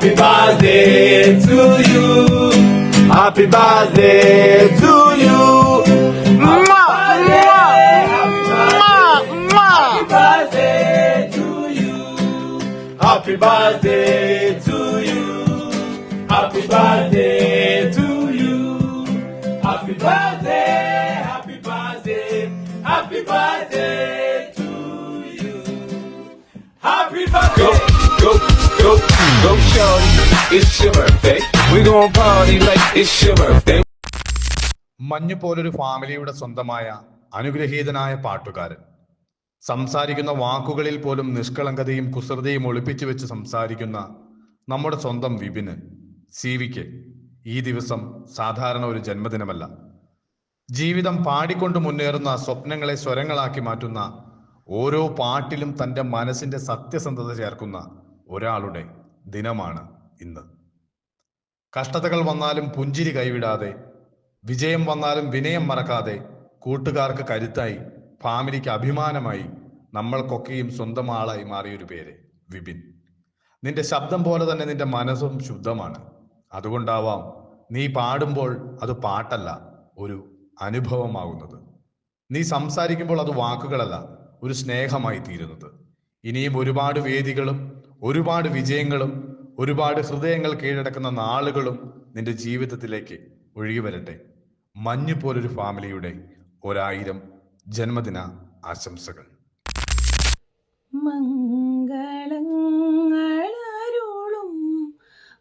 Happy birthday to you. Happy birthday to you. Happy birthday to you. Happy birthday to you. Happy birthday to you. Happy birthday. Happy birthday. Happy birthday to you. Happy birthday. Go, go, shorty. It's your birthday. We gon' party like it's your birthday. മഞ്ഞു പോലൊരു ഫാമിലിയുടെ സ്വന്തമായ അനുഗ്രഹീതനായ പാട്ടുകാരൻ സംസാരിക്കുന്ന വാക്കുകളിൽ പോലും നിഷ്കളങ്കതയും കുസൃതയും ഒളിപ്പിച്ചു വെച്ച് സംസാരിക്കുന്ന നമ്മുടെ സ്വന്തം വിപിന് സീവിക്ക് ഈ ദിവസം സാധാരണ ഒരു ജന്മദിനമല്ല ജീവിതം പാടിക്കൊണ്ട് മുന്നേറുന്ന സ്വപ്നങ്ങളെ സ്വരങ്ങളാക്കി മാറ്റുന്ന ഓരോ പാട്ടിലും തന്റെ മനസ്സിന്റെ സത്യസന്ധത ചേർക്കുന്ന ഒരാളുടെ ദിനമാണ് ഇന്ന്. കഷ്ടതകൾ വന്നാലും പുഞ്ചിരി കൈവിടാതെ വിജയം വന്നാലും വിനയം മറക്കാതെ കൂട്ടുകാർക്ക് കരുത്തായി ഫാമിലിക്ക് അഭിമാനമായി നമ്മൾക്കൊക്കെയും സ്വന്തം ആളായി മാറിയൊരു പേര് വിപിൻ. നിന്റെ ശബ്ദം പോലെ തന്നെ നിന്റെ മനസ്സും ശുദ്ധമാണ്. അതുകൊണ്ടാവാം നീ പാടുമ്പോൾ അത് പാട്ടല്ല ഒരു അനുഭവമാകുന്നത്. നീ സംസാരിക്കുമ്പോൾ അത് വാക്കുകളല്ല ഒരു സ്നേഹമായി തീരുന്നത്. ഇനിയും ഒരുപാട് വേദികളും ഒരുപാട് വിജയങ്ങളും ഒരുപാട് ഹൃദയങ്ങൾ കീഴടക്കുന്ന നാളുകളും നിന്റെ ജീവിതത്തിലേക്ക് ഒഴുകി വരട്ടെ. മഞ്ഞു പോലൊരു ഫാമിലിയുടെ ഒരായിരം ജന്മദിന ആശംസകൾ. മംഗളങ്ങളരുളും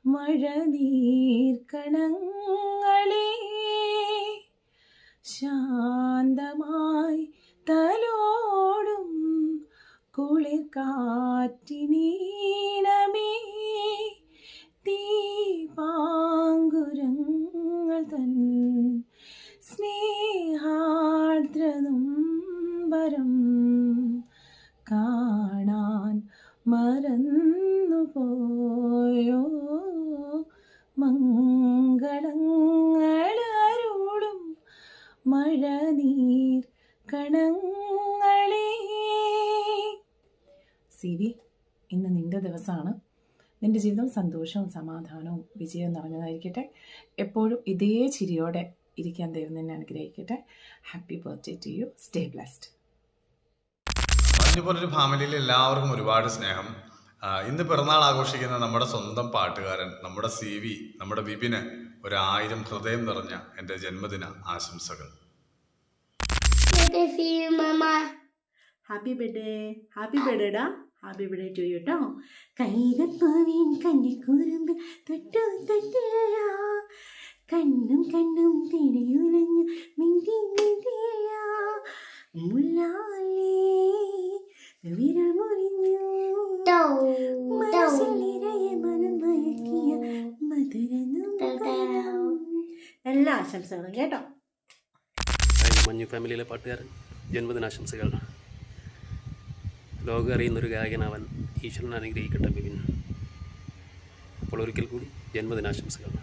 മഴനീർക്കണങ്ങളെ മംഗളങ്ങളരുളും മഴനീർ കണങ്ങളെ. സി വി ഇന്ന് നിന്റെ ദിവസമാണ്. നിന്റെ ജീവിതം സന്തോഷവും സമാധാനവും വിജയവും നിറഞ്ഞതായിരിക്കട്ടെ. എപ്പോഴും ഇതേ ചിരിയോടെ ഇരിക്കാൻ ദൈവം നിന്നെ അനുഗ്രഹിക്കട്ടെ. Happy birthday to you stay blessed മഞ്ഞു പോലൊരു ഫാമിലിയിൽ എല്ലാവർക്കും ഒരുപാട് സ്നേഹം. ഇന്ന് പിറന്നാൾ ആഘോഷിക്കുന്ന നമ്മുടെ സ്വന്തം പാട്ടുകാരൻ നമ്മുടെ സി വി നമ്മുടെ വിപിന് ഒരായിരം ഹൃദയം നിറഞ്ഞ എന്റെ ജന്മദിന ആശംസകൾ. ഹാപ്പി കണ്ണും കണ്ണും തിരയുലഞ്ഞു മിണ്ടി മിണ്ടില്ല മുല്ലാലേ വിരൽ മുറിഞ്ഞു എല്ലാ ആശംസകളും കേട്ടോ. മഞ്ഞു ഫാമിലിയിലെ പാട്ടുകാരൻ. ജന്മദിനാശംസകൾ ലോകം അറിയുന്നൊരു ഗായകനാവാൻ ഈശ്വരൻ അനുഗ്രഹിക്കട്ടെ ബിബിൻ അപ്പോൾ ഒരിക്കൽ കൂടി ജന്മദിനാശംസകൾ.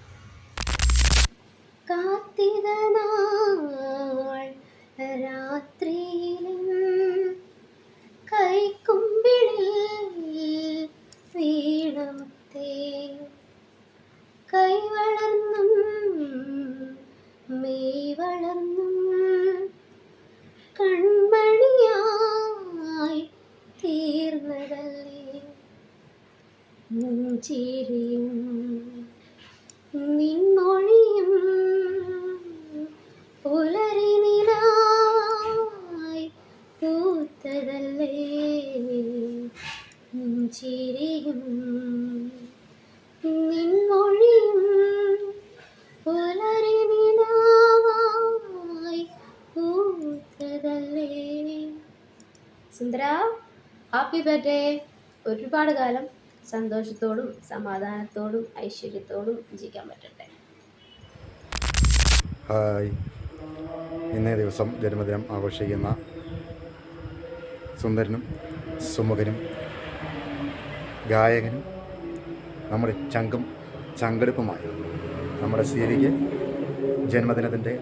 ചിരിയും നിൻമൊഴിയും പുലരി നിലായി പൂത്തതല്ലേ? നെഞ്ചിരിയും സുന്ദര ഹാപ്പി ബർത്ത്ഡേ. ഒരുപാട് കാലം സന്തോഷത്തോടും സമാധാനത്തോടും ഐശ്വര്യത്തോടും ജീവിക്കാൻ പറ്റട്ടെ. ഹായ്. ഇന്നേ ദിവസം ജന്മദിനം ആഘോഷിക്കുന്ന സുന്ദരനും സുമുഖനും ഗായകനും നമ്മുടെ ചങ്കും ചങ്കെടുപ്പുമായി നമ്മുടെ സീരിക്ക് ജന്മദിനത്തിന്റെ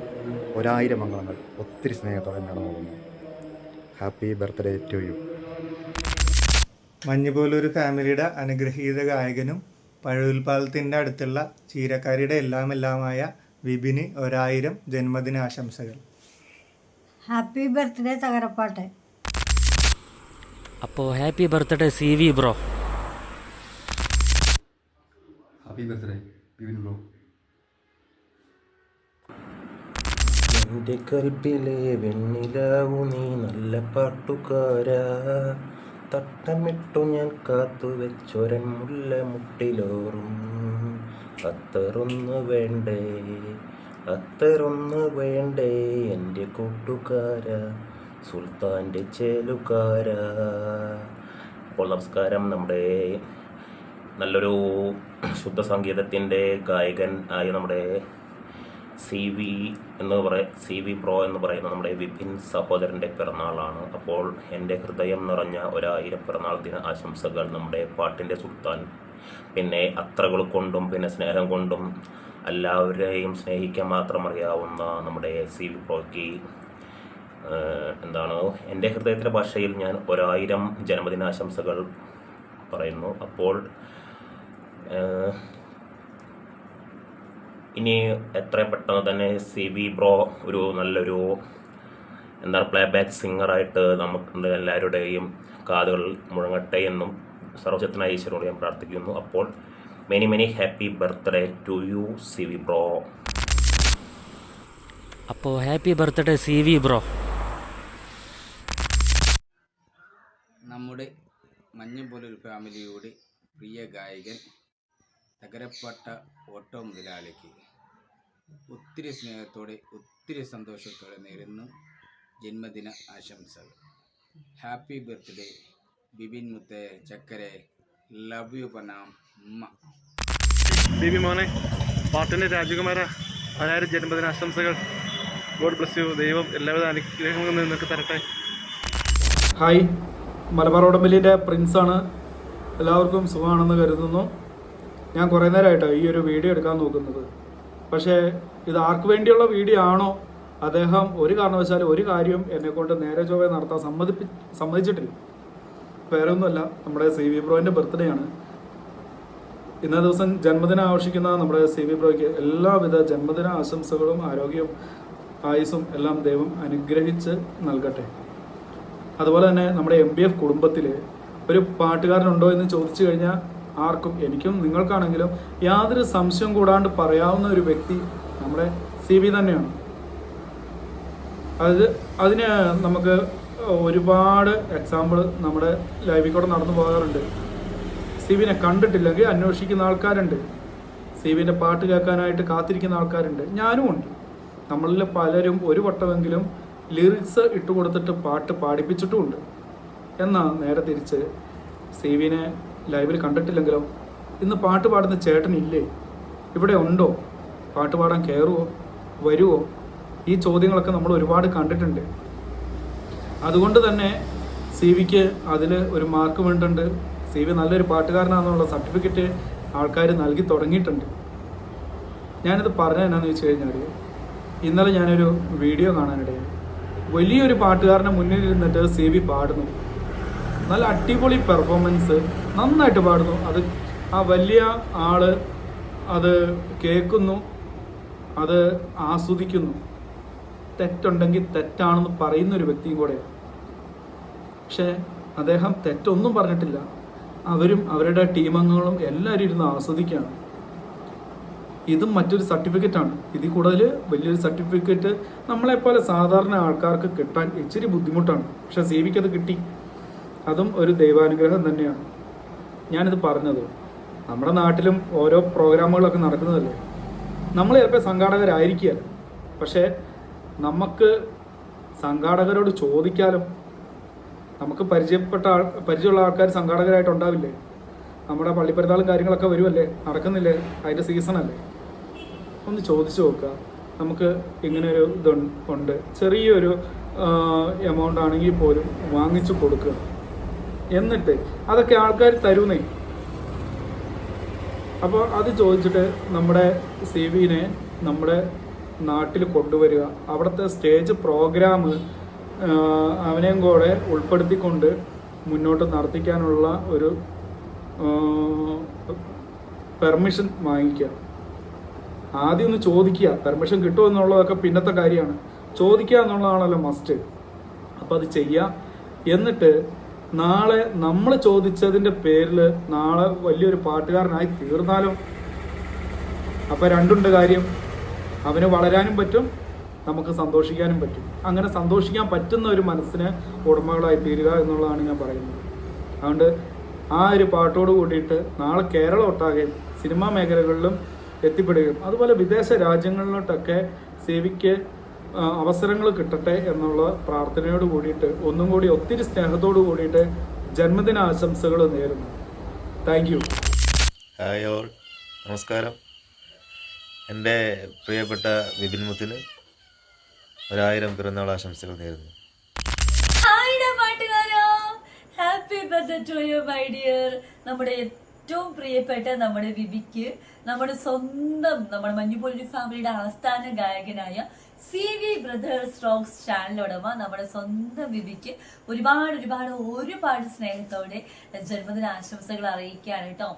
ഒരായിരം മംഗളങ്ങൾ ഒത്തിരി സ്നേഹത്തോടെ നടന്നു ഹാപ്പി ബർത്ത്ഡേ ടു യു മഞ്ഞുപോലൊരു ഫാമിലിയുടെ അനുഗ്രഹീത ഗായകനും പഴയുൽപാദത്തിന്റെ അടുത്തുള്ള ചീരക്കാരിയുടെ എല്ലാം എല്ലാമായ വിപിന് ഒരായിരം ജന്മദിനാശംസകൾ. ഹാപ്പി ബർത്ത്ഡേ തകരപ്പാട്ടെ. അപ്പോ happy birthday C V bro happy birthday Vipin bro എന്റെ കൽപ്പിലെ വെണ്ണിലാവു നീ നല്ല പാട്ടുകാരാ. തട്ടമിട്ടു ഞാൻ കാത്തു വെച്ചൊരൻ മുല്ല മുട്ടിലോറും. അത്തറൊന്ന് വേണ്ടേ? അത്തറൊന്ന് വേണ്ടേ? എന്റെ കൂട്ടുകാര സുൽത്താന്റെ ചേലുകാര. അപ്പോൾ നമസ്കാരം. നമ്മുടെ നല്ലൊരു ശുദ്ധ സംഗീതത്തിന്റെ ഗായകൻ ആയ നമ്മുടെ സി വി എന്ന് പറയ സി വി പ്രോ എന്ന് പറയുന്ന നമ്മുടെ വിപിൻ സഹോദരന്റെ പിറന്നാളാണ്. അപ്പോൾ എന്റെ ഹൃദയം നിറഞ്ഞ ഒരായിരം പിറന്നാൾ ദിന ആശംസകൾ നമ്മുടെ പാട്ടിന്റെ സുൽത്താൻ. പിന്നെ അത്രകൾ കൊണ്ടും പിന്നെ സ്നേഹം കൊണ്ടും എല്ലാവരെയും സ്നേഹിക്കാൻ മാത്രം അറിയാവുന്ന നമ്മുടെ സി വി പ്രോയ്ക്ക് എന്താണ് എന്റെ ഹൃദയത്തിന്റെ ഭാഷയിൽ ഞാൻ ഒരായിരം ജന്മദിനാശംസകൾ പറയുന്നു. അപ്പോൾ ഇനി എത്രയും പെട്ടെന്ന് തന്നെ സി ബി ബ്രോ ഒരു നല്ലൊരു എന്താണ് പ്ലേ ബാക്ക് സിംഗറായിട്ട് നമുക്ക് എല്ലാവരുടെയും കാതുകൾ മുഴങ്ങട്ടെ എന്നും സർവശക്തനായ ഈശ്വരോട് ഞാൻ പ്രാർത്ഥിക്കുന്നു. അപ്പോൾ many many happy birthday to you C V bro. അപ്പോൾ happy birthday C V bro. നമ്മുടെ മഞ്ഞ പോലൊരു ഫാമിലിയുടെ പ്രിയ ഗായകൻ തകരപ്പട്ട ഓട്ടോ മുതലാളിക്ക് ഒത്തിരി സ്നേഹത്തോടെ ഒത്തിരി സന്തോഷത്തോടെ നേരുന്നു ജന്മദിന ആശംസകൾ. ഹാപ്പി ബർത്ത്ഡേ ബിബിൻ മുത്തേ ചക്കരെ ലവ് യു പനാം ഉമ്മ. ബിബി മോനെ പാട്ടിന്റെ രാജകുമാര അതായത് ജന്മദിനാശംസകൾ ഗോഡ് ബ്ലസ് യു ദൈവം എല്ലാവിധ അനുഗ്രഹങ്ങളും നിങ്ങൾക്ക് തരട്ടെ. ഹായ് മലബാർ ഉടമ്പലിന്റെ പ്രിൻസാണ് എല്ലാവർക്കും സുഖമാണെന്ന് കരുതുന്നു. ഞാൻ കുറേ നേരമായിട്ടോ ഈ ഒരു വീഡിയോ എടുക്കാൻ നോക്കുന്നത്. പക്ഷേ ഇത് ആർക്ക് വേണ്ടിയുള്ള വീഡിയോ ആണോ? അദ്ദേഹം ഒരു കാരണവശാലും ഒരു കാര്യം എന്നെക്കൊണ്ട് നേരെ ചൊവ്വേ നടത്താൻ സമ്മതിപ്പി സമ്മതിച്ചിട്ടില്ല. വേറെ ഒന്നുമല്ല നമ്മുടെ സി വി ബ്രോയിന്റെ ബർത്ത്ഡേ ആണ്. ഇന്നേ ദിവസം ജന്മദിനം ആഘോഷിക്കുന്ന നമ്മുടെ സി വി ബ്രോയ്ക്ക് എല്ലാവിധ ജന്മദിന ആശംസകളും ആരോഗ്യവും ആയുസും എല്ലാം ദൈവം അനുഗ്രഹിച്ച് നൽകട്ടെ. അതുപോലെ തന്നെ നമ്മുടെ എം ബി എഫ് കുടുംബത്തിൽ ഒരു പാട്ടുകാരനുണ്ടോ എന്ന് ചോദിച്ചു കഴിഞ്ഞാൽ ആർക്കും എനിക്കും നിങ്ങൾക്കാണെങ്കിലും യാതൊരു സംശയം കൂടാണ്ട് പറയാവുന്ന ഒരു വ്യക്തി നമ്മുടെ സി ബി തന്നെയാണ്. അത് അതിന് നമുക്ക് ഒരുപാട് എക്സാമ്പിൾ നമ്മുടെ ലൈവിൽ കൂടെ നടന്നു പോകാറുണ്ട്. സി ബിനെ കണ്ടിട്ടില്ലെങ്കിൽ അന്വേഷിക്കുന്ന ആൾക്കാരുണ്ട്. സി ബിന്റെ പാട്ട് കേൾക്കാനായിട്ട് കാത്തിരിക്കുന്ന ആൾക്കാരുണ്ട്. ഞാനും ഉണ്ട്. നമ്മളിൽ പലരും ഒരു വട്ടമെങ്കിലും ലിറിക്സ് ഇട്ട് കൊടുത്തിട്ട് പാട്ട് പാടിപ്പിച്ചിട്ടുമുണ്ട്. എന്നാൽ നേരെ തിരിച്ച് സി വിനെ ലൈവിൽ കണ്ടിട്ടില്ലെങ്കിലോ? ഇന്ന് പാട്ട് പാടുന്ന ചേട്ടൻ ഇല്ലേ ഇവിടെ ഉണ്ടോ? പാട്ട് പാടാൻ കയറുമോ വരുമോ ഈ ചോദ്യങ്ങളൊക്കെ നമ്മൾ ഒരുപാട് കണ്ടിട്ടുണ്ട്. അതുകൊണ്ട് തന്നെ സി വിക്ക് അതിൽ ഒരു മാർക്ക് വേണ്ടിട്ടുണ്ട് സി വി നല്ലൊരു പാട്ടുകാരനാണെന്നുള്ള സർട്ടിഫിക്കറ്റ് ആൾക്കാർ നൽകി തുടങ്ങിയിട്ടുണ്ട്. ഞാനിത് പറഞ്ഞത് എന്നാന്ന് വെച്ച് കഴിഞ്ഞാൽ ഇന്നലെ ഞാനൊരു വീഡിയോ കാണാനിടയായി. വലിയൊരു പാട്ടുകാരന്റെ മുന്നിൽ ഇരുന്നിട്ട് സി വി പാടുന്നു. നല്ല അടിപൊളി പെർഫോമൻസ് നന്നായിട്ട് പാടുന്നു. അത് ആ വലിയ ആൾ അത് കേൾക്കുന്നു. അത് ആസ്വദിക്കുന്നു. തെറ്റുണ്ടെങ്കിൽ തെറ്റാണെന്ന് പറയുന്ന ഒരു വ്യക്തിയും കൂടെയാണ് പക്ഷേ അദ്ദേഹം തെറ്റൊന്നും പറഞ്ഞിട്ടില്ല. അവരും അവരുടെ ടീമംഗങ്ങളും എല്ലാവരും ഇരുന്ന് ആസ്വദിക്കുകയാണ്. ഇതും മറ്റൊരു സർട്ടിഫിക്കറ്റാണ് ഇതിൽ കൂടുതൽ വലിയൊരു സർട്ടിഫിക്കറ്റ് നമ്മളെപ്പോലെ സാധാരണ ആൾക്കാർക്ക് കിട്ടാൻ ഇച്ചിരി ബുദ്ധിമുട്ടാണ്. പക്ഷെ സി വിക്ക് അത് കിട്ടി. അതും ഒരു ദൈവാനുഗ്രഹം തന്നെയാണ്. ഞാനിത് പറഞ്ഞത്. നമ്മുടെ നാട്ടിലും ഓരോ പ്രോഗ്രാമുകളൊക്കെ നടക്കുന്നതല്ലേ? നമ്മൾ ചിലപ്പോൾ സംഘാടകരായിരിക്കുകയല്ല. പക്ഷേ നമുക്ക് സംഘാടകരോട് ചോദിക്കാനും നമുക്ക് പരിചയപ്പെട്ട ആൾ പരിചയമുള്ള ആൾക്കാർ സംഘാടകരായിട്ട് ഉണ്ടാവില്ലേ? നമ്മുടെ പള്ളിപ്പെരുന്നാളും കാര്യങ്ങളൊക്കെ വരുമല്ലേ നടക്കുന്നില്ലേ? അതിന്റെ സീസണല്ലേ ഒന്ന് ചോദിച്ചു നോക്കുക. നമുക്ക് ഇങ്ങനെ ഒരു ഇതുണ്ട് ചെറിയൊരു എമൗണ്ട് ആണെങ്കിൽ പോലും വാങ്ങിച്ചു കൊടുക്കുക. എന്നിട്ട് അതൊക്കെ ആൾക്കാർ തരുന്നേ. അപ്പോൾ അത് ചോദിച്ചിട്ട് നമ്മുടെ സി വിനെ നമ്മുടെ നാട്ടിൽ കൊണ്ടുവരിക. അവിടുത്തെ സ്റ്റേജ് പ്രോഗ്രാം അവനെയും കൂടെ ഉൾപ്പെടുത്തിക്കൊണ്ട് മുന്നോട്ട് നടത്തിക്കാനുള്ള ഒരു പെർമിഷൻ വാങ്ങിക്കുക. ആദ്യം ഒന്ന് ചോദിക്കുക പെർമിഷൻ കിട്ടുമോ എന്നുള്ളതൊക്കെ പിന്നത്തെ കാര്യമാണ്. ചോദിക്കുക എന്നുള്ളതാണല്ലോ മസ്റ്റ്. അപ്പോൾ അത് ചെയ്യുക. എന്നിട്ട് നാളെ നമ്മൾ ചോദിച്ചതിന്റെ പേരിൽ നാളെ വലിയൊരു പാട്ടുകാരനായി തീർന്നാലും അപ്പോൾ രണ്ടുണ്ട് കാര്യം. അവന് വളരാനും പറ്റും നമുക്ക് സന്തോഷിക്കാനും പറ്റും. അങ്ങനെ സന്തോഷിക്കാൻ പറ്റുന്ന ഒരു മനസ്സിന് ഉടമകളായി തീരുക എന്നുള്ളതാണ് ഞാൻ പറയുന്നത്. അതുകൊണ്ട് ആ ഒരു പാട്ടോട് കൂടിയിട്ട് നാളെ കേരളം ഒട്ടാകെ സിനിമാ മേഖലകളിലും എത്തിപ്പെടുകയും അതുപോലെ വിദേശ രാജ്യങ്ങളിലോട്ടൊക്കെ സേവിക്ക് അവസരങ്ങൾ കിട്ടട്ടെ എന്നുള്ള പ്രാർത്ഥനയോട് കൂടിയിട്ട് ഒന്നും കൂടി ഒത്തിരി സ്നേഹത്തോട് കൂടിയിട്ട് ജന്മദിന ആശംസകൾ നേരുന്നു. Thank you hi all. നമസ്കാരം. എന്റെ പ്രിയപ്പെട്ട വിപിൻ മുത്തിന് ഒരായിരം പിറന്നാൾ ആശംസകൾ നേരുന്നു. Happy birthday to you my dear നമ്മുടെ ഏറ്റവും പ്രിയപ്പെട്ട നമ്മുടെ വിവിക്ക് നമ്മുടെ സ്വന്തം നമ്മുടെ മഞ്ഞുപൊല്ലി ഫാമിലിയുടെ ആസ്ഥാന ഗായകനായ സി വി ബ്രദേഴ്സ് റോക്സ് ചാനലുടമ നമ്മുടെ സ്വന്തം വിവിക്ക് ഒരുപാട് ഒരുപാട് ഒരുപാട് സ്നേഹത്തോടെ ജന്മദിന ആശംസകൾ അറിയിക്കുകയാണ് കേട്ടോ.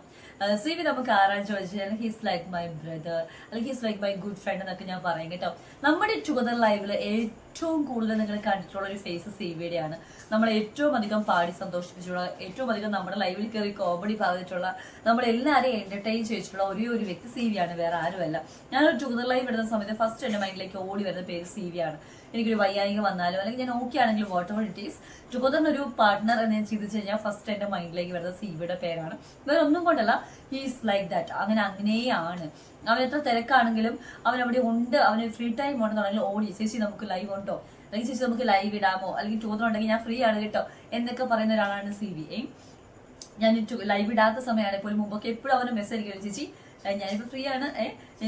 സി വി നമുക്ക് ആരാന്ന് ചോദിച്ചാൽ ഹീസ് ലൈക്ക് മൈ ബ്രദർ അല്ലെങ്കിൽ he's like my good friend എന്നൊക്കെ ഞാൻ പറയും കേട്ടോ. നമ്മുടെ ടുഗദർ ലൈവിൽ ഏറ്റവും കൂടുതൽ നിങ്ങൾ കണ്ടിട്ടുള്ള ഒരു ഫേസ് സി ആണ്. നമ്മൾ ഏറ്റവും അധികം പാടി സന്തോഷിപ്പിച്ചുള്ള ഏറ്റവും അധികം നമ്മുടെ ലൈവിൽ കയറി കോമഡി പറഞ്ഞിട്ടുള്ള നമ്മളെല്ലാവരെയും എന്റർടൈൻ ചെയ്തിട്ടുള്ള ഒരേ ഒരു വ്യക്തി സി വി ആണ് വേറെ ആരുമല്ല. ഞാനൊരു ടുഗദർ ലൈവ് ഇടുന്ന സമയത്ത് ഫസ്റ്റ് എന്റെ മൈൻഡിലേക്ക് ഓടി വരുന്ന പേര് സി വി ആണ്. എനിക്കൊരു വയ്യായിക വന്നാലും അല്ലെങ്കിൽ ഞാൻ ഓക്കെ ആണെങ്കിലും വാട്ട് എവർ ഇറ്റ് ഈസ് ടുഗദറിന് ഒരു പാർട്ട്ണർ എന്ന് ഞാൻ ചിന്തിച്ചു കഴിഞ്ഞാൽ ഫസ്റ്റ് എന്റെ മൈൻഡിലേക്ക് വരുന്നത് സീവിയുടെ പേരാണ്. വേറെ ഒന്നും കൊണ്ടല്ല ഹീസ് ലൈക്ക് ദാറ്റ് അങ്ങനെ അങ്ങനെയാണ്. അവൻ എത്ര തിരക്കാണെങ്കിലും അവൻ അവിടെ ഉണ്ട് അവന് ഫ്രീ ടൈം ഉണ്ടെന്നുണ്ടെങ്കിൽ ഓടി ചേച്ചി നമുക്ക് ലൈവ് ഉണ്ടോ? അല്ലെങ്കിൽ ചേച്ചി നമുക്ക് ലൈവ് ഇടാമോ? അല്ലെങ്കിൽ ടൂറിന് ഉണ്ടെങ്കിൽ ഞാൻ ഫ്രീ ആണ് കേട്ടോ? എന്നൊക്കെ പറയുന്ന ഒരാളാണ് സി വി ഞാൻ ലൈവ് ഇടാത്ത സമയമാണെങ്കിൽ പോലും മുമ്പൊക്കെ എപ്പോഴും അവന് മെസ്സേജ് കഴിച്ചു ചേച്ചി ഞാനിപ്പോ ഫ്രീ ആണ്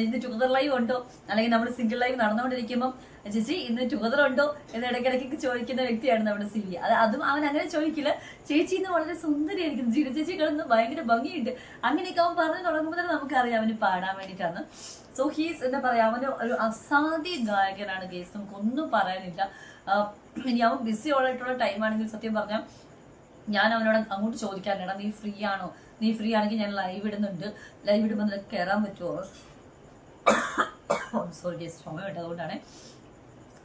ഇന്ന് ടുഗദർ ലൈവ് ഉണ്ടോ? അല്ലെങ്കിൽ നമ്മുടെ സിംഗിൾ ലൈവ് നടന്നുകൊണ്ടിരിക്കുമ്പോൾ ചേച്ചി ഇന്ന് ടുഗദർ ഉണ്ടോ? എന്ന് ഇടയ്ക്കിടയ്ക്ക് ചോദിക്കുന്ന വ്യക്തിയാണ് നമ്മുടെ സിവി അത് അതും അവൻ അങ്ങനെ ചോദിക്കില്ല. ചേച്ചി ഇന്ന് വളരെ സുന്ദരിയായിരിക്കും ജീവ ചേച്ചി കിടന്ന് ഭയങ്കര ഭംഗിയുണ്ട്. അങ്ങനെയൊക്കെ അവൻ പറഞ്ഞു തുടങ്ങുമ്പോൾ തന്നെ നമുക്കറിയാം അവന് പാടാൻ വേണ്ടിയിട്ടാണ്. സോ ഹീസ് എന്താ പറയാ അവന് ഒരു അസാധ്യ ഗായകനാണ് ഗേസ്. നമുക്കൊന്നും പറയാനില്ല. ഇനി അവൻ ബിസി ആയിട്ടുള്ള ടൈം ആണെങ്കിൽ സത്യം പറഞ്ഞാൽ ഞാൻ അവനോട് അങ്ങോട്ട് ചോദിക്കാറുണ്ട് എടാ നീ ഫ്രീ ആണോ? നീ ഫ്രീ ആണെങ്കിൽ ഞാൻ ലൈവ് ഇടുന്നുണ്ട്. ലൈവ് ഇടുമ്പോൾ നിനക്ക് കയറാൻ പറ്റുമോ സോറി ചുമയുണ്ട് അതുകൊണ്ടാണ്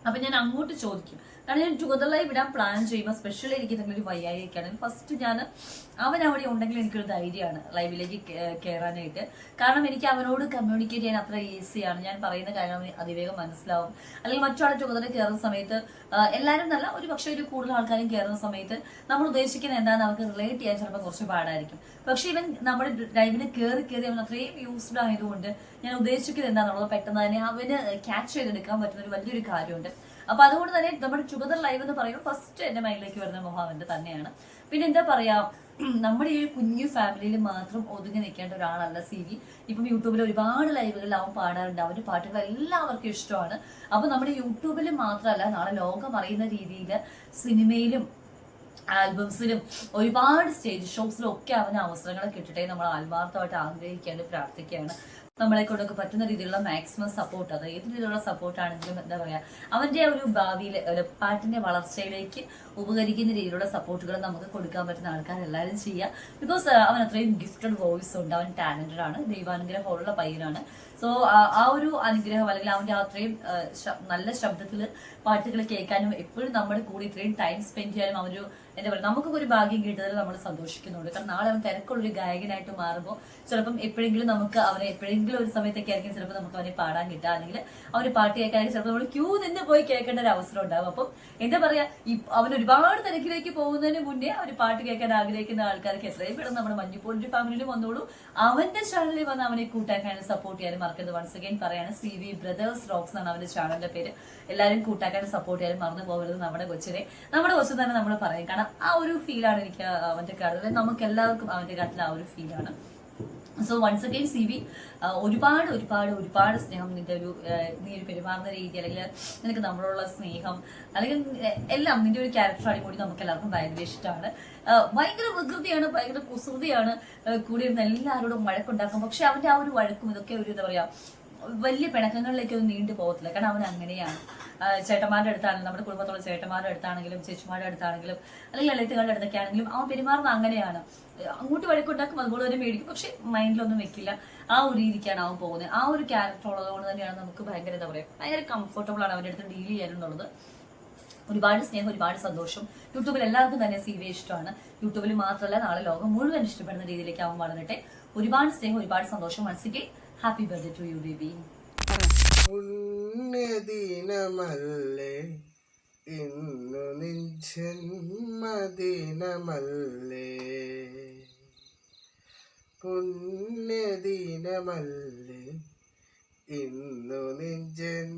അപ്പൊ ഞാൻ അങ്ങോട്ട് ചോദിക്കും. കാരണം ഞാൻ ടുഗദർ ലൈവ് ഇടാൻ പ്ലാൻ ചെയ്യുമ്പോൾ സ്പെഷ്യലി എനിക്ക് എന്തെങ്കിലും ഒരു വയ്യായിരിക്കാണ് ഫസ്റ്റ് ഞാൻ അവൻ അവിടെ ഉണ്ടെങ്കിൽ എനിക്കൊരു ധൈര്യമാണ് ലൈവിലേക്ക് കയറാനായിട്ട് കാരണം എനിക്ക് അവനോട് കമ്മ്യൂണിക്കേറ്റ് ചെയ്യാൻ അത്ര ഈസിയാണ് ഞാൻ പറയുന്ന കാര്യം അവന് അതിവേഗം മനസ്സിലാവും. അല്ലെങ്കിൽ മറ്റൊരാളെ ടുഗദറിൽ കയറുന്ന സമയത്ത് എല്ലാവരും നല്ല ഒരു പക്ഷേ ഒരു കൂടുതൽ ആൾക്കാരും കയറുന്ന സമയത്ത് നമ്മൾ ഉദ്ദേശിക്കുന്ന എന്താണെന്ന് അവർക്ക് റിലേറ്റ് ചെയ്യാൻ ചിലപ്പോൾ കുറച്ച് പാടായിരിക്കും. പക്ഷെ ഇവൻ നമ്മുടെ ലൈവിന് കയറി കയറി അവൻ അത്രയും യൂസ്ഡ് ആയതുകൊണ്ട് ഞാൻ ഉദ്ദേശിക്കുന്നത് എന്താണെന്നുള്ളത് പെട്ടെന്ന് തന്നെ അവന് ക്യാച്ച് ചെയ്തെടുക്കാൻ പറ്റുന്ന ഒരു വലിയൊരു കാര്യമുണ്ട്. അപ്പൊ അതുകൊണ്ട് തന്നെ നമ്മുടെ ചുഗതർ ലൈവ് എന്ന് പറയുമ്പോൾ ഫസ്റ്റ് എന്റെ മൈൻഡിലേക്ക് വരുന്ന മോഹാവന്റെ തന്നെയാണ്. പിന്നെ എന്താ പറയാ നമ്മുടെ ഈ കുഞ്ഞു ഫാമിലിയിൽ മാത്രം ഒതുങ്ങി നിൽക്കേണ്ട ഒരാളല്ല സി വി ഇപ്പം യൂട്യൂബിൽ ഒരുപാട് ലൈവുകളിൽ അവൻ പാടാറുണ്ട്. അവന്റെ പാട്ടുകൾ എല്ലാവർക്കും ഇഷ്ടമാണ്. അപ്പൊ നമ്മുടെ യൂട്യൂബിൽ മാത്രമല്ല നാളെ ലോകം അറിയുന്ന രീതിയിൽ സിനിമയിലും ആൽബംസിലും ഒരുപാട് സ്റ്റേജ് ഷോസിലും ഒക്കെ അവന് അവസരങ്ങൾ കിട്ടട്ടെ നമ്മൾ ആത്മാർത്ഥമായിട്ട് ആഗ്രഹിക്കുകയാണ് പ്രാർത്ഥിക്കുകയാണ്. നമ്മളെ കൊണ്ടൊക്കെ പറ്റുന്ന രീതിയിലുള്ള മാക്സിമം സപ്പോർട്ട് അത് ഏത് രീതിയിലുള്ള സപ്പോർട്ട് ആണെങ്കിലും എന്താ പറയാ അവന്റെ ഒരു ഭാവിയിൽ പാട്ടിന്റെ വളർച്ചയിലേക്ക് ഉപകരിക്കുന്ന രീതിയിലുള്ള സപ്പോർട്ടുകൾ നമുക്ക് കൊടുക്കാൻ പറ്റുന്ന ആൾക്കാർ എല്ലാവരും ചെയ്യുക. ബിക്കോസ് അവൻ അത്രയും ഗിഫ്റ്റഡ് വോയിസ് ഉണ്ട്. അവൻ ടാലന്റഡ് ആണ്. ദൈവാനുഗ്രഹമുള്ള പയ്യനാണ്. സോ ആ ഒരു അനുഗ്രഹം അല്ലെങ്കിൽ അവന്റെ അത്രയും നല്ല ശബ്ദത്തിൽ പാട്ടുകൾ കേൾക്കാനും എപ്പോഴും നമ്മുടെ കൂടി ഇത്രയും ടൈം സ്പെൻഡ് ചെയ്യാനും അവനൊരു എന്താ പറയുക നമുക്കൊക്കെ ഒരു ഭാഗ്യം കിട്ടുന്നതിൽ നമ്മൾ സന്തോഷിക്കുന്നുണ്ട്. കാരണം നാളെ അവൻ തിരക്കുള്ള ഒരു ഗായകനായിട്ട് മാറുമ്പോൾ ചിലപ്പം എപ്പോഴെങ്കിലും നമുക്ക് അവനെ എപ്പോഴെങ്കിലും ഒരു സമയത്തൊക്കെ ആയിരിക്കും ചിലപ്പോൾ നമുക്ക് അവനെ പാടാൻ കിട്ടുക. അല്ലെങ്കിൽ അവന് പാട്ട് കേൾക്കാനായിട്ട് ചിലപ്പോൾ നമ്മൾ ക്യൂ നിന്ന് പോയി കേൾക്കേണ്ട ഒരു അവസരം ഉണ്ടാവും. അപ്പം എന്താ പറയാ ഈ അവൻ ഒരുപാട് തിരക്കിലേക്ക് പോകുന്നതിന് മുന്നേ അവന് പാട്ട് കേൾക്കാൻ ആഗ്രഹിക്കുന്ന ആൾക്കാർക്ക് എത്രയും പെട്ടെന്ന് നമ്മുടെ മഞ്ഞുപോളിന്റെ ഫാമിലിയിൽ വന്നോളൂ. അവന്റെ ചാനലിൽ വന്ന് അവനെ കൂട്ടാക്കാനും സപ്പോർട്ട് ചെയ്യാനും മറക്കരുത്. വൺസ് അഗൈൻ പറയാണ് സി വി ബ്രദേഴ്സ് റോക്സ് എന്നാണ് അവന്റെ ചാനലിന്റെ പേര്. എല്ലാവരും കൂട്ടാക്കാനും സപ്പോർട്ട് ചെയ്യാനും മറന്നു പോകരുത് നമ്മുടെ കൊച്ചിനെ. നമ്മുടെ കൊച്ചു തന്നെ നമ്മൾ പറയും ആ ഒരു ഫീലാണ് എനിക്ക് അവന്റെ കാര്യത്തിൽ നമുക്ക് എല്ലാവർക്കും അവന്റെ കാര്യത്തിൽ ആ ഒരു ഫീലാണ് so once again C V ഒരുപാട് ഒരുപാട് ഒരുപാട് സ്നേഹം നിന്റെ ഒരു നീ ഒരു പെരുമാറുന്ന രീതി അല്ലെങ്കിൽ നിനക്ക് നമ്മളോടുള്ള സ്നേഹം അല്ലെങ്കിൽ എല്ലാം നിന്റെ ഒരു ക്യാരക്ടർ കൂടി നമുക്ക് എല്ലാവർക്കും ഭയങ്കര ഇഷ്ടമാണ് ഭയങ്കര വികൃതിയാണ് ഭയങ്കര കുസൃതിയാണ് കൂടി ഇരുന്ന് എല്ലാവരോടും വഴക്കുണ്ടാക്കും. പക്ഷെ അവന്റെ ആ ഒരു വഴക്കും ഇതൊക്കെ ഒരു എന്താ പറയാ വലിയ പിണക്കങ്ങളിലേക്കൊന്നും നീണ്ടു പോകത്തില്ല. കാരണം അവൻ അങ്ങനെയാണ്. ചേട്ടന്മാരുടെ അടുത്താണെങ്കിലും നമ്മുടെ കുടുംബത്തുള്ള ചേട്ടന്മാരുടെ അടുത്താണെങ്കിലും ചേച്ചിമാരുടെ അടുത്താണെങ്കിലും അല്ലെങ്കിൽ ലളിതകളുടെ അടുത്തൊക്കെ ആണെങ്കിലും അവൻ പെരുമാറുന്നത് അങ്ങനെയാണ്. അങ്ങോട്ട് വഴക്കുണ്ടാക്കും അതുപോലെ തന്നെ മേടിക്കും. പക്ഷെ മൈൻഡിലൊന്നും വെക്കില്ല. ആ ഒരു രീതിക്കാണ് അവൻ പോകുന്നത്. ആ ഒരു ക്യാരക്ടർ ഉള്ളതുകൊണ്ട് തന്നെയാണ് നമുക്ക് ഭയങ്കര എന്താ പറയുക ഭയങ്കര കംഫർട്ടബിൾ ആണ് അവന്റെ അടുത്ത് ഡീൽ ചെയ്യാനുള്ളത് ഒരുപാട് സ്നേഹം ഒരുപാട് സന്തോഷം. യൂട്യൂബിൽ എല്ലാവർക്കും തന്നെ സി ഇഷ്ടമാണ്. യൂട്യൂബിൽ മാത്രമല്ല നാളെ ലോകം മുഴുവൻ ഇഷ്ടപ്പെടുന്ന രീതിയിലേക്ക് അവൻ വളരട്ടെ. ഒരുപാട് സ്നേഹം ഒരുപാട് സന്തോഷം. മനസ്സിക്ക് happy birthday to you baby പുണ്യദിനമല്ലേ ഇന്നു നിജന്മദിനമല്ലേ പുണ്യദിനമല്ലേ ഇന്നു നിജന്മദിനമല്ലേ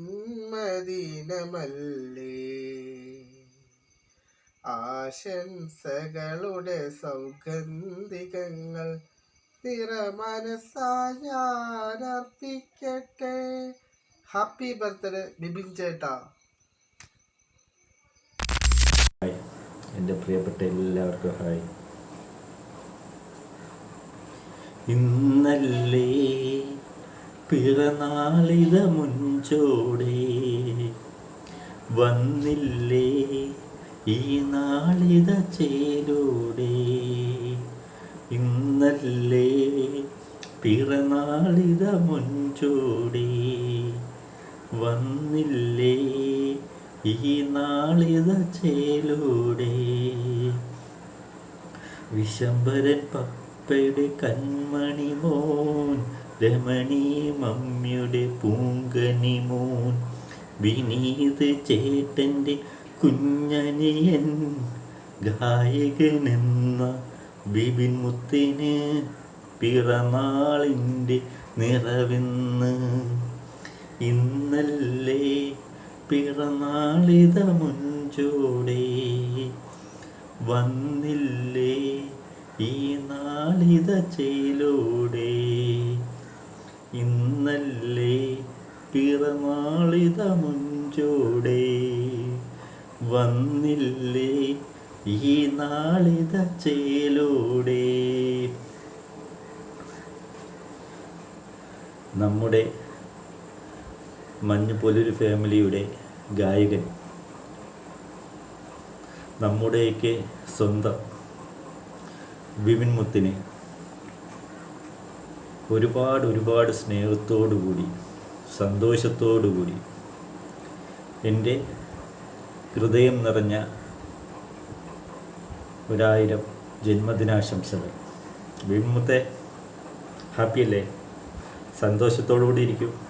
ആശംസകളുടെ സൗഗന്ധികങ്ങൾ നിറമനസായി മനസ്സായാർത്ഥിക്കട്ടെ ഹാപ്പി ബർത്ത്ഡേ ബിബിൻ ചേട്ടാ. എന്റെ പ്രിയപ്പെട്ട എല്ലാവർക്കും ഹായ് ഇന്നല്ലേ പിറന്നാളിത മുഞ്ചോടെ വന്നില്ലേ ഈ നാളിത ചേരോടെ ഇന്നല്ലേ പിറനാളിത മുൻചൂടി. വന്നില്ലേ ഈ നാളിത ചേലൂടെ. വിശംബരൻ പപ്പയുടെ കൺമണി മോൻ രമണി മമ്മിയുടെ പൂങ്കനി മോൻ. വിനീത് ചേട്ടന്റെ കുഞ്ഞനിയൻ ഗായകനെന്ന ബിബിൻ മുത്തിന് പിറന്നാളിന്റെ നിറവിന്ന്. ഇന്നല്ലേ പിറന്നാളിത മുഞ്ചോടെ. വന്നില്ലേ ഈ നാളിത ചേലോടെ. ഇന്നല്ലേ പിറന്നാളിത മുഞ്ചോടെ. വന്നില്ലേ ഈ നാളിത നമ്മുടെ നമ്മുടെ മഞ്ഞുപോലൊരു ഫാമിലിയുടെ ഗായകൻ നമ്മുടെയൊക്കെ സ്വന്തം ബിപിൻ മുത്തിന് ഒരുപാട് ഒരുപാട് സ്നേഹത്തോടു കൂടി സന്തോഷത്തോടു കൂടി എന്റെ ഹൃദയം നിറഞ്ഞ ഒരായിരം ജന്മദിനാശംസകൾ. വിമുത്തെ മുത്തെ ഹാപ്പിയല്ലേ? സന്തോഷത്തോടു കൂടി ഇരിക്കും.